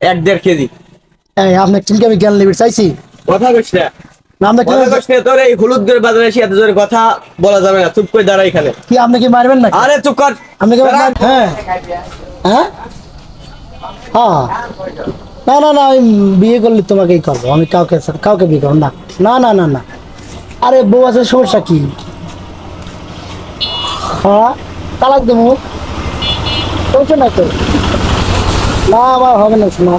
এক দেড় কেজি। এই আপনি চিনকে আমি জ্ঞান লিমিট চাইছি। কথা না। না কি না তোর এই হলুদদের বাজারে এসে এত জোরে কথা বলা যাবে না চুপ করে দাঁড়া এখানে। কি আপনি কি মারবেন না আরে চুপ কর। আপনি কি দাঁড়া। হ্যাঁ। হ্যাঁ? হ্যাঁ। না না না আমি বিয়ে করলে তোমাকেই করব। আমি কাউকে কাউকে বিয়ে করব না। না না না না। আরে বউ আছে সমস্যা কি? হ্যাঁ? তালাক দেবো। সমস্যা না তো। না, আমার হবে না, শোনা।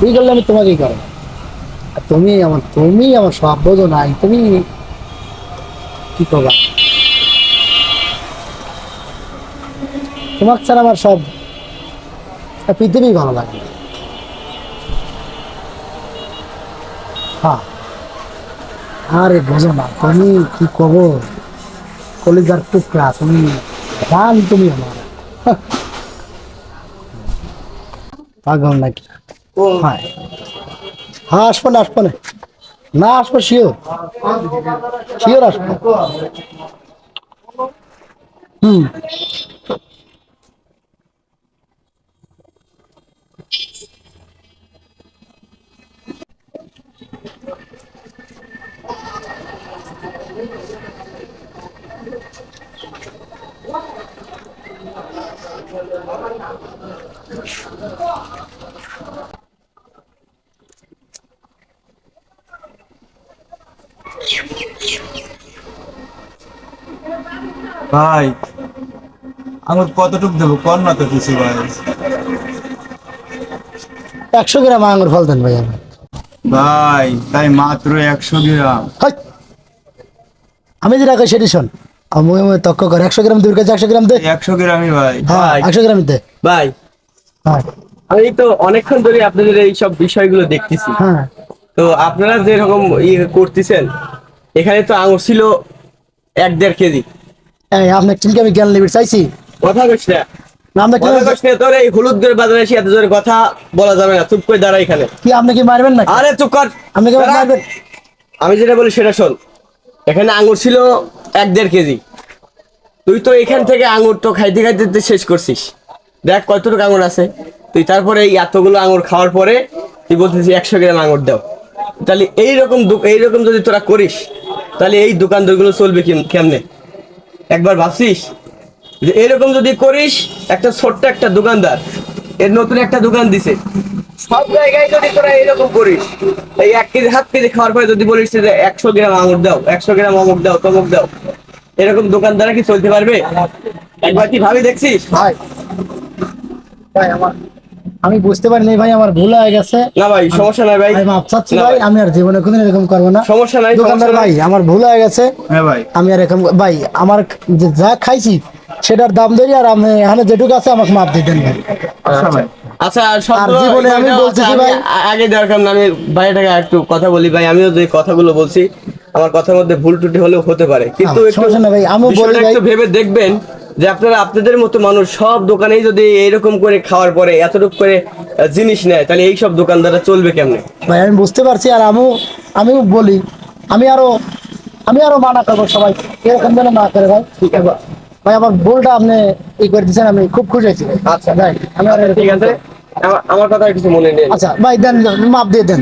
বিয়ে করলে আমি তোমাকেই করব। তুমি আমার তুমি আমার সব বোঝো নাই তুমি কি করবা? তোমার ছাড়া আমার সব পৃথিবী ভালো লাগে হ্যাঁ আরে বোঝো না, তুমি কি কব কলিজার টুকরা, তুমি গান তুমি আমার। পাগল নাকি? হ্যাঁ। হ্যাঁ আসব না আসব না। না আসব শিওর শিওর আসব। হুম। ভাই আমার কতটুক দেবো? কর না তো কিছু ভাই। একশো গ্রাম আঙুর ফল দেন ভাই ভাই তাই মাত্র একশো গ্রাম। আমি যেটা সেটি শোন। আমি আমি তক্ক কর। একশো গ্রাম দূর কাছে একশো গ্রাম দে। একশো গ্রামই ভাই। হ্যাঁ ভাই। একশো গ্রাম দে। ভাই। হ্যাঁ। আমি তো অনেকক্ষণ ধরে আপনাদের এই সব বিষয়গুলো দেখতেছি। হ্যাঁ। তো আপনারা যেরকম ইয়ে করতেছেন এখানে তো আঙুর ছিল এক দেড় কেজি। এই আপনি চিনকে আমি জ্ঞান লিমিট চাইছি? কথা কইস না। না আপনি কি কথা কইস না তোর এই হলুদদের বাজারে এসে এত জোরে কথা বলা যাবে না। চুপ করে দাঁড়া এখানে। কি আপনি কি মারবেন না আরে চুপ কর। আপনি কি। মারবেন? আমি যেটা বলি সেটা শোন। এখানে আঙুর ছিল এক দেড় কেজি। তুই তো এখান থেকে আঙুর তো খাইতে খাইতে শেষ করছিস। দেখ কতটুকু আঙুর আছে। তুই তারপরে এই এতগুলো আঙুর খাওয়ার পরে তুই বলতেছিস একশো গ্রাম আঙুর দাও। তাহলে এইরকম এইরকম যদি তোরা করিস, তাহলে এই দোকানদারগুলো চলবে কেম- কেমনে? একবার ভাবছিস? যে এরকম যদি করিস, একটা ছোট্ট একটা দোকানদার, এর নতুন একটা দোকান দিছে। সব জায়গায় যদি তোরা এরকম করিস এই এক কেজি হাফ কেজি খাওয়ার পরে যদি বলিস যে একশো গ্রাম আঙুর দাও একশো গ্রাম অমুক দাও তমুক দাও এরকম দোকানদারা কি চলতে পারবে? একবার কি ভাবি দেখছিস? ভাই ভাই আমার আমি বুঝতে পারিনি ভাই আমার ভুল হয়ে গেছে। না ভাই সমস্যা নাই ভাই। মাপ চাচ্ছি ভাই আমি আর জীবনে কোনদিন এরকম করব না। সমস্যা নাই দোকানদার ভাই আমার ভুল হয়ে গেছে। হ্যাঁ ভাই। আমি আর এরকম ভাই আমার যে যা খাইছি সেটার দাম ধরি আর আমি এখানে যেটুকু আছে আমাকে মাপ দিয়ে দেন ভাই। আচ্ছা ভাই। আচ্ছা জীবনে আমি বলতেছি ভাই- আগে দরকার না আমি ভাইটাকে একটু কথা বলি। ভাই আমিও যে কথাগুলো বলছি আমার কথার মধ্যে ভুল ত্রুটি হলেও হতে পারে। কিন্তু সমস্যা নেই ভাই, আমিও বলি ভাই- একটু ভেবে দেখবেন যে আপনারা আপনাদের মতো মানুষ সব দোকানেই যদি এইরকম করে খাওয়ার পরে এতটুকু করে জিনিস নেয় তাহলে এই সব দোকানদাররা চলবে কেমনে? ভাই আমি বুঝতে পারছি আর আমিও আমিও বলি আমি আরও আমি আরও মানা করব সবাই এরকম যেন না করে ভাই। ঠিক আছে। ভাই আমার ভুলটা আপনি ই করে দিচ্ছেন আমি খুব খুশি হয়েছি। আচ্ছা ভাই আমি ঠিক আছে। আমার- আমার কথা কিছু মনে নেই। আচ্ছা ভাই দেন মাপ দিয়ে দেন।